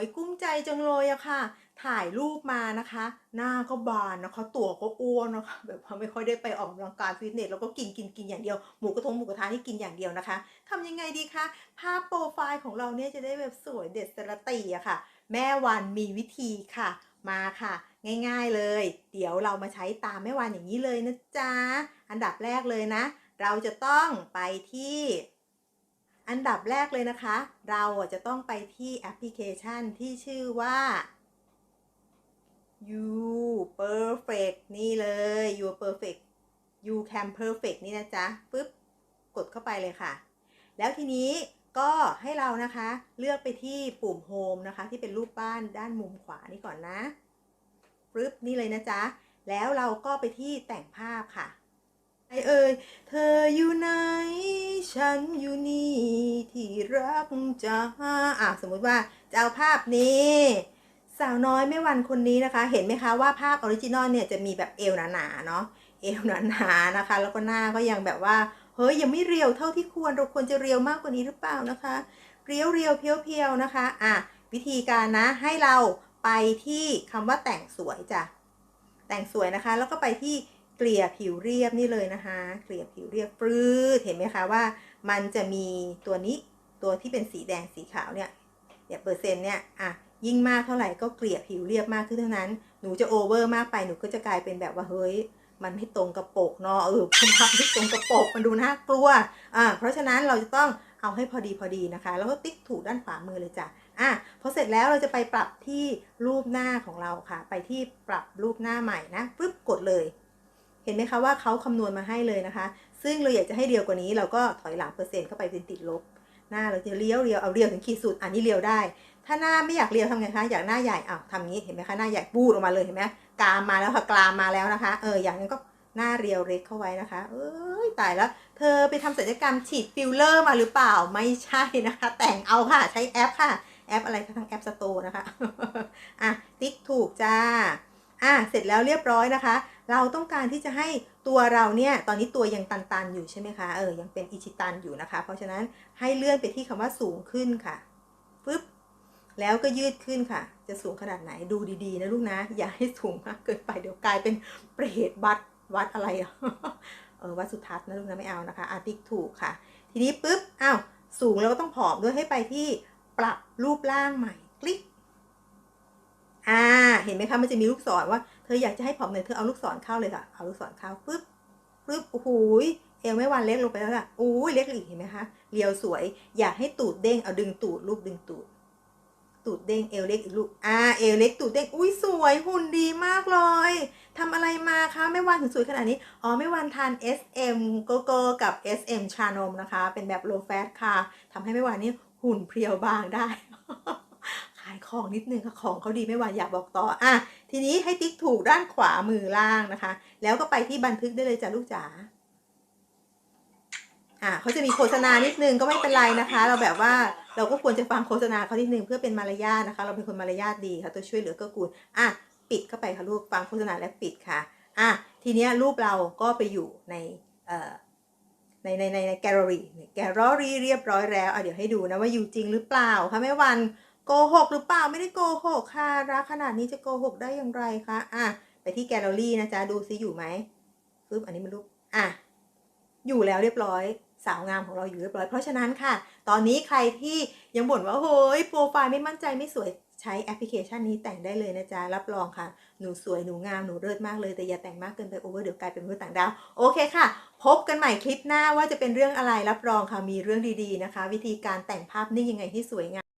ยกุ้มใจจังเลยอะค่ะ ถ่ายรูปมานะคะ หน้าก็บานนะคะ ตัวก็อ้วนนะคะ แบบว่าไม่ค่อยได้ไปออกกำลังกายฟิตเนสแล้วก็กินกินกินอย่างเดียว หมูกระทงหมูกระทะนี่กินอย่างเดียวนะคะทำยังไงดีคะ ภาพโปรไฟล์ของเราเนี่ยจะได้แบบสวยเด็ดสระตีอะค่ะ แม่วันมีวิธีค่ะ มาค่ะ ง่าย ๆเลย เดี๋ยวเรามาใช้ตามแม่วันอย่างนี้เลยนะจ๊ะ อันดับแรกเลยนะ เราจะต้องไปที่ อันดับแรกเลยนะคะ เราจะต้องไปที่แอปพลิเคชันที่ชื่อว่า you perfect นี่เลย you perfect you can perfect นี่นะจ๊ะปึ๊บกดเข้าไปเลยค่ะ แล้วทีนี้ก็ให้เรานะคะเลือกไปที่ปุ่ม home นะคะ ที่เป็นรูปบ้านด้านมุมขวานี่ก่อนนะปึ๊บนี่เลยนะจ๊ะ แล้วเราก็ไปที่แต่งภาพค่ะ ไอเอ่ย เธออยู่ไหน ฉันอยู่นี่ที่รักจ้าอะสมมุติว่าจะเอาภาพนี้ สาวน้อยแม่วันคนนี้นะคะ เห็นไหมคะว่าภาพออริจินอลเนี่ยจะมีแบบเอวหนาๆเนาะ เอวหนาๆนะคะ แล้วก็หน้าก็ยังแบบว่า เฮ้ยยังไม่เรียวเท่าที่ควร เราควรจะเรียวมากกว่านี้หรือเปล่านะคะ เรียวเรียวเพียวเพียวๆนะคะ อะวิธีการนะให้เราไปที่คำว่าแต่งสวยจ้ะ แต่งสวยนะคะ แล้วก็ไปที่ เกลี่ยผิวเรียบนี่เลยนะคะ เกลี่ยผิวเรียบปรื้ดเห็นไหมคะว่า มันจะมีตัวนี้ตัวที่เป็นสีแดงสีขาวเนี่ยเนี่ยเปอร์เซ็นต์เนี่ยอะยิ่งมากเท่าไหร่ก็เกลี่ยผิวเรียบมากขึ้นเท่านั้น หนูจะโอเวอร์มากไปหนูก็จะกลายเป็นแบบว่าเฮ้ยมันไม่ตรงกระปกเนาะเออมันไม่ตรงกระปกมันดูน่ากลัวอ่าเพราะฉะนั้นเราจะต้องเอาให้พอดีพอดีนะคะ แล้วก็ติ๊กถูกด้านขวามือเลยจ้ะอะพอเสร็จแล้วเราจะไปปรับที่รูปหน้าของเราค่ะ ไปที่ปรับรูปหน้าใหม่นะปึ๊บกดเลย เห็นไหมคะว่าเขาคำนวณมาให้เลยนะคะ ซึ่งเราอยากจะให้เรียวกว่านี้เราก็ถอยหลังเปอร์เซ็นต์เข้าไปเป็นติดลบ หน้าเราจะเลี้ยวเรียวเอาเรียวถึงขีดสุดอันนี้เรียวได้ ถ้าหน้าไม่อยากเรียวทำไงคะอยากหน้าใหญ่อ้าวทำงี้เห็นไหมคะหน้าใหญ่บูดออกมาเลยเห็นไหมกามมาแล้วค่ะกรามมาแล้วนะคะเอออย่างนั้นก็หน้าเรียวเล็กเข้าไว้นะคะ เอ้ยตายแล้ว เธอไปทำศัลยกรรมฉีดฟิลเลอร์มาหรือเปล่า ไม่ใช่นะคะ แต่งเอาค่ะ ใช้แอปค่ะ แอปอะไรคะทั้งแอปสโตร์นะคะ อะ ติ๊กถูกจ้า อะเสร็จแล้วเรียบร้อยนะคะ เราต้องการที่จะให้ตัวเราเนี่ยตอนนี้ตัวยังตันๆอยู่ใช่ไหมคะเออยังเป็นอิชิตันอยู่นะคะ เพราะฉะนั้นให้เลื่อนไปที่คำว่าสูงขึ้นค่ะฟึบแล้วก็ยืดขึ้นค่ะ จะสูงขนาดไหนดูดีๆนะลูกนะ อย่าให้สูงมากเกินไปเดี๋ยวกลายเป็นเปรตวัดวัดอะไรอะเออวัดสุทัศน์นะลูกนะไม่เอานะคะ อาติกถูกค่ะ ทีนี้ปุ๊บอ้าวสูงแล้วก็ต้องผอมด้วยให้ไปที่ปรับรูปร่างใหม่คลิก อ่า เห็นไหมคะ มันจะมีลูกศรว่า เธออยากจะให้ผอมเนี่ยเธอเอาลูกศรเข้าเลยค่ะ เอาลูกศรเข้าปุ๊บปุ๊บโอ้โหเอวไม่วันเล็กลงไปแล้วล่ะโอ้ยเล็กอีกเห็นไหมคะ เรียวสวย อยากให้ตูดเด้ง เอาดึงตูดลูกดึงตูด ตูดเด้ง เอวเล็กอีกลูก อ่า เอวเล็กตูดเด้ง อุ้ยสวยหุ่นดีมากเลยทำอะไรมาคะไม่วันถึงสวยขนาดนี้ อ๋อไม่วันทาน SM โกโก้กับ SM ชานมนะคะ เป็นแบบ low fat ค่ะทำให้ไม่วันนี้หุ่นเพรียวบางได้ายของนิดนึงค่ะของเขาดีไม่วันอยากบอกต่ออะทีนี้ให้ติ๊กถูกด้านขวามือล่างนะคะ แล้วก็ไปที่บันทึกได้เลยจ้ะลูกจ๋าอ่าเขาจะมีโฆษณานิดนึงก็ไม่เป็นไรนะคะ เราแบบว่าเราก็ควรจะฟังโฆษณาเขานิดนึงเพื่อเป็นมารยาทนะคะ เราเป็นคนมารยาทดีค่ะตัวช่วยเหลือเก็กูลอะปิดเข้าไปค่ะลูกฟังโฆษณาและปิดค่ะอะทีเนี้ยรูปเราก็ไปอยู่ในเอ่อในในในแกลเลอรี่แกลเลอรี่เรียบร้อยแล้วอะเดี๋ยวให้ดูนะว่าอยู่จริงหรือเปล่าคะแม่วัน โกหกหรือเปล่าไม่ได้โกหกค่ะรักขนาดนี้จะโกหกได้อย่างไรคะอะไปที่แกลเลอรี่นะจ๊ะดูซิอยู่ไหมปึ๊บอันนี้มันรูปอะอยู่แล้วเรียบร้อยสาวงามของเราอยู่เรียบร้อย เพราะฉะนั้นค่ะ ตอนนี้ใครที่ยังบ่นว่าโอ้ยโปรไฟล์ไม่มั่นใจไม่สวยใช้แอปพลิเคชันนี้แต่งได้เลยนะจ๊ะ รับรองค่ะ หนูสวยหนูงาม หนูเลิศมากเลยแต่อย่าแต่งมากเกินไปโอเวอร์เดี๋ยวกลายเป็นมนุษย์ต่างดาว โอเคค่ะ พบกันใหม่คลิปหน้าว่าจะเป็นเรื่องอะไรรับรองค่ะมีเรื่องดีๆนะคะ วิธีการแต่งภาพนิ่ยังไงที่สวยงาม